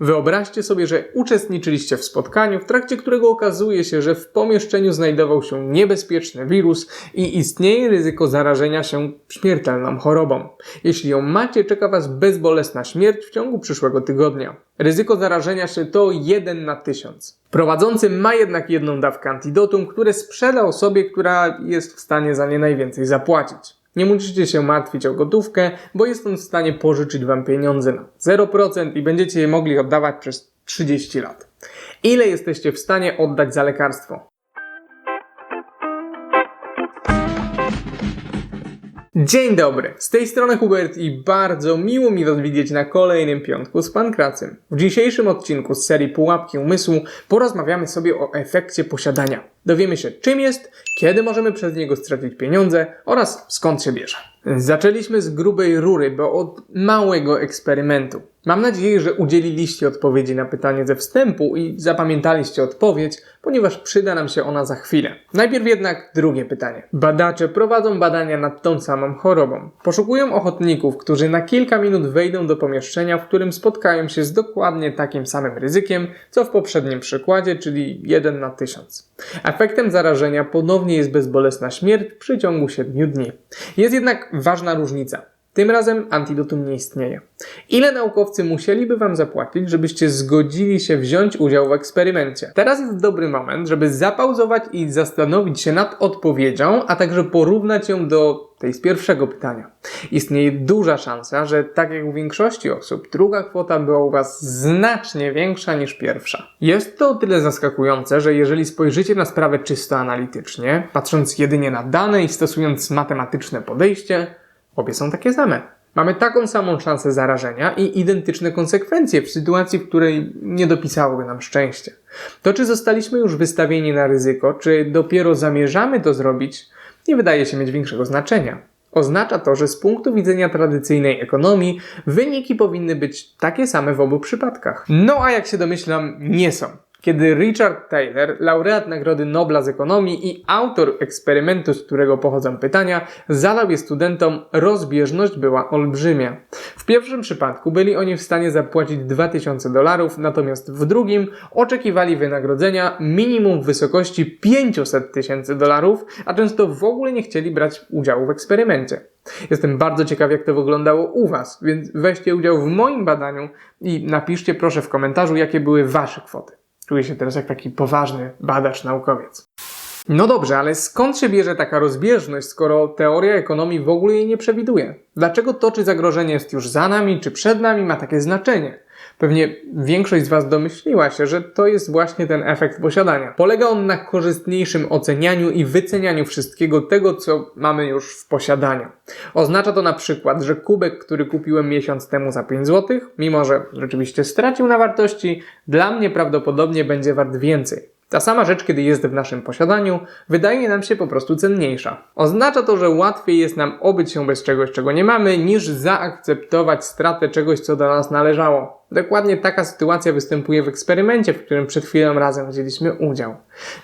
Wyobraźcie sobie, że uczestniczyliście w spotkaniu, w trakcie którego okazuje się, że w pomieszczeniu znajdował się niebezpieczny wirus i istnieje ryzyko zarażenia się śmiertelną chorobą. Jeśli ją macie, czeka Was bezbolesna śmierć w ciągu przyszłego tygodnia. Ryzyko zarażenia się to 1 na 1000. Prowadzący ma jednak jedną dawkę antidotum, które sprzeda osobie, która jest w stanie za nie najwięcej zapłacić. Nie musicie się martwić o gotówkę, bo jest on w stanie pożyczyć Wam pieniądze na 0% i będziecie je mogli oddawać przez 30 lat. Ile jesteście w stanie oddać za lekarstwo? Dzień dobry, z tej strony Hubert i bardzo miło mi Was widzieć na kolejnym piątku z Pankracem. W dzisiejszym odcinku z serii Pułapki Umysłu porozmawiamy sobie o efekcie posiadania. Dowiemy się czym jest, kiedy możemy przez niego stracić pieniądze oraz skąd się bierze. Zaczęliśmy z grubej rury, bo od małego eksperymentu. Mam nadzieję, że udzieliliście odpowiedzi na pytanie ze wstępu i zapamiętaliście odpowiedź, ponieważ przyda nam się ona za chwilę. Najpierw jednak drugie pytanie. Badacze prowadzą badania nad tą samą chorobą. Poszukują ochotników, którzy na kilka minut wejdą do pomieszczenia, w którym spotkają się z dokładnie takim samym ryzykiem, co w poprzednim przykładzie, czyli 1 na 1000. Efektem zarażenia ponownie jest bezbolesna śmierć w przeciągu 7 dni. Jest jednak ważna różnica. Tym razem antidotum nie istnieje. Ile naukowcy musieliby Wam zapłacić, żebyście zgodzili się wziąć udział w eksperymencie? Teraz jest dobry moment, żeby zapauzować i zastanowić się nad odpowiedzią, a także porównać ją do tej z pierwszego pytania. Istnieje duża szansa, że tak jak u większości osób, druga kwota była u Was znacznie większa niż pierwsza. Jest to o tyle zaskakujące, że jeżeli spojrzycie na sprawę czysto analitycznie, patrząc jedynie na dane i stosując matematyczne podejście, Obie są takie same. Mamy taką samą szansę zarażenia i identyczne konsekwencje w sytuacji, w której nie dopisałoby nam szczęście. To, czy zostaliśmy już wystawieni na ryzyko, czy dopiero zamierzamy to zrobić, nie wydaje się mieć większego znaczenia. Oznacza to, że z punktu widzenia tradycyjnej ekonomii wyniki powinny być takie same w obu przypadkach. No a jak się domyślam, nie są kiedy Richard Taylor, laureat Nagrody Nobla z ekonomii i autor eksperymentu, z którego pochodzą pytania, zadał je studentom, rozbieżność była olbrzymia. W pierwszym przypadku byli oni w stanie zapłacić 2000 dolarów, natomiast w drugim oczekiwali wynagrodzenia minimum w wysokości 500 tysięcy dolarów, a często w ogóle nie chcieli brać udziału w eksperymencie. Jestem bardzo ciekaw, jak to wyglądało u Was, więc weźcie udział w moim badaniu i napiszcie proszę w komentarzu, jakie były Wasze kwoty. Czuję się teraz jak taki poważny badacz naukowiec. No dobrze, ale skąd się bierze taka rozbieżność, skoro teoria ekonomii w ogóle jej nie przewiduje? Dlaczego to, czy zagrożenie jest już za nami, czy przed nami, ma takie znaczenie? Pewnie większość z Was domyśliła się, że to jest właśnie ten efekt posiadania. Polega on na korzystniejszym ocenianiu i wycenianiu wszystkiego tego, co mamy już w posiadaniu. Oznacza to na przykład, że kubek, który kupiłem miesiąc temu za 5 zł, mimo że rzeczywiście stracił na wartości, dla mnie prawdopodobnie będzie wart więcej. Ta sama rzecz, kiedy jest w naszym posiadaniu, wydaje nam się po prostu cenniejsza. Oznacza to, że łatwiej jest nam obyć się bez czegoś, czego nie mamy, niż zaakceptować stratę czegoś, co do nas należało. Dokładnie taka sytuacja występuje w eksperymencie, w którym przed chwilą razem wzięliśmy udział.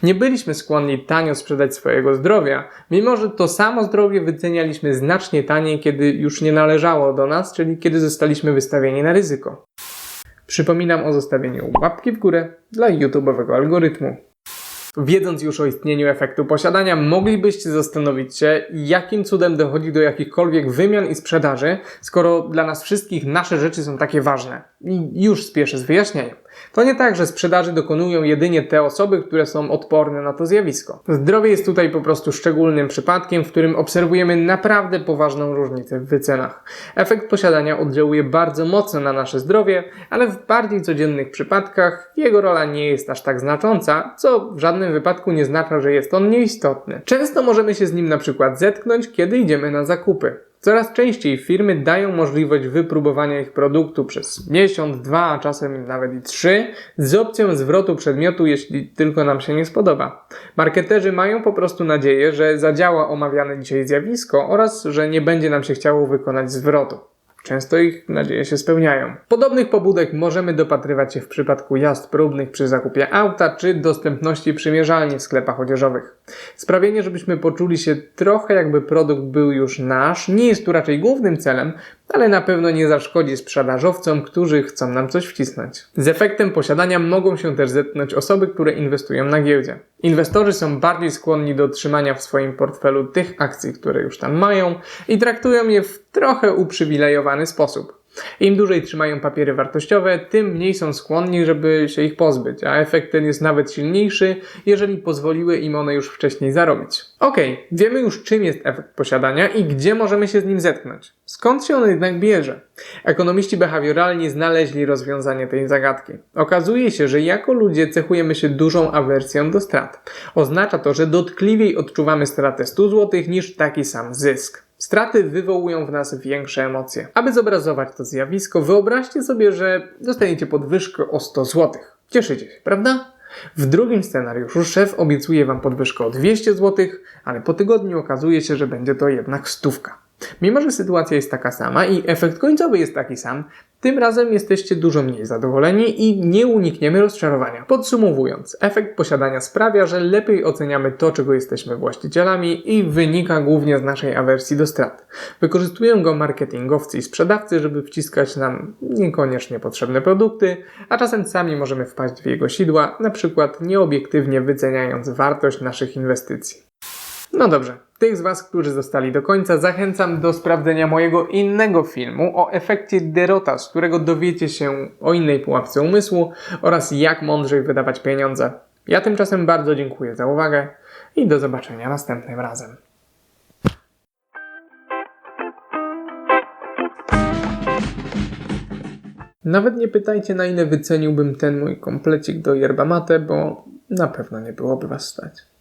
Nie byliśmy skłonni tanio sprzedać swojego zdrowia, mimo że to samo zdrowie wycenialiśmy znacznie taniej, kiedy już nie należało do nas, czyli kiedy zostaliśmy wystawieni na ryzyko. Przypominam o zostawieniu łapki w górę dla YouTube'owego algorytmu. Wiedząc już o istnieniu efektu posiadania, moglibyście zastanowić się, jakim cudem dochodzi do jakichkolwiek wymian i sprzedaży, skoro dla nas wszystkich nasze rzeczy są takie ważne. I już spieszę z wyjaśnieniem. To nie tak, że sprzedaży dokonują jedynie te osoby, które są odporne na to zjawisko. Zdrowie jest tutaj po prostu szczególnym przypadkiem, w którym obserwujemy naprawdę poważną różnicę w wycenach. Efekt posiadania oddziałuje bardzo mocno na nasze zdrowie, ale w bardziej codziennych przypadkach jego rola nie jest aż tak znacząca, co w żadnym wypadku nie znaczy, że jest on nieistotny. Często możemy się z nim na przykład zetknąć, kiedy idziemy na zakupy. Coraz częściej firmy dają możliwość wypróbowania ich produktu przez miesiąc, dwa, a czasem nawet i trzy, z opcją zwrotu przedmiotu, jeśli tylko nam się nie spodoba. Marketerzy mają po prostu nadzieję, że zadziała omawiane dzisiaj zjawisko oraz że nie będzie nam się chciało wykonać zwrotu. Często ich nadzieje się spełniają. Podobnych pobudek możemy dopatrywać się w przypadku jazd próbnych przy zakupie auta czy dostępności przymierzalni w sklepach odzieżowych. Sprawienie, żebyśmy poczuli się trochę jakby produkt był już nasz, nie jest tu raczej głównym celem, ale na pewno nie zaszkodzi sprzedażowcom, którzy chcą nam coś wcisnąć. Z efektem posiadania mogą się też zetknąć osoby, które inwestują na giełdzie. Inwestorzy są bardziej skłonni do trzymania w swoim portfelu tych akcji, które już tam mają i traktują je w trochę uprzywilejowany sposób. Im dłużej trzymają papiery wartościowe, tym mniej są skłonni, żeby się ich pozbyć, a efekt ten jest nawet silniejszy, jeżeli pozwoliły im one już wcześniej zarobić. Okej, wiemy już czym jest efekt posiadania i gdzie możemy się z nim zetknąć. Skąd się on jednak bierze? Ekonomiści behawioralni znaleźli rozwiązanie tej zagadki. Okazuje się, że jako ludzie cechujemy się dużą awersją do strat. Oznacza to, że dotkliwiej odczuwamy stratę 100 zł niż taki sam zysk. Straty wywołują w nas większe emocje. Aby zobrazować to zjawisko, wyobraźcie sobie, że dostaniecie podwyżkę o 100 zł. Cieszycie się, prawda? W drugim scenariuszu szef obiecuje wam podwyżkę o 200 zł, ale po tygodniu okazuje się, że będzie to jednak stówka. Mimo, że sytuacja jest taka sama i efekt końcowy jest taki sam, tym razem jesteście dużo mniej zadowoleni i nie unikniemy rozczarowania. Podsumowując, efekt posiadania sprawia, że lepiej oceniamy to, czego jesteśmy właścicielami i wynika głównie z naszej awersji do strat. Wykorzystują go marketingowcy i sprzedawcy, żeby wciskać nam niekoniecznie potrzebne produkty, a czasem sami możemy wpaść w jego sidła, na przykład nieobiektywnie wyceniając wartość naszych inwestycji. No dobrze, tych z Was, którzy zostali do końca, zachęcam do sprawdzenia mojego innego filmu o efekcie Derota, z którego dowiecie się o innej pułapce umysłu oraz jak mądrzej wydawać pieniądze. Ja tymczasem bardzo dziękuję za uwagę i do zobaczenia następnym razem. Nawet nie pytajcie, na ile wyceniłbym ten mój komplecik do yerba mate, bo na pewno nie byłoby Was stać.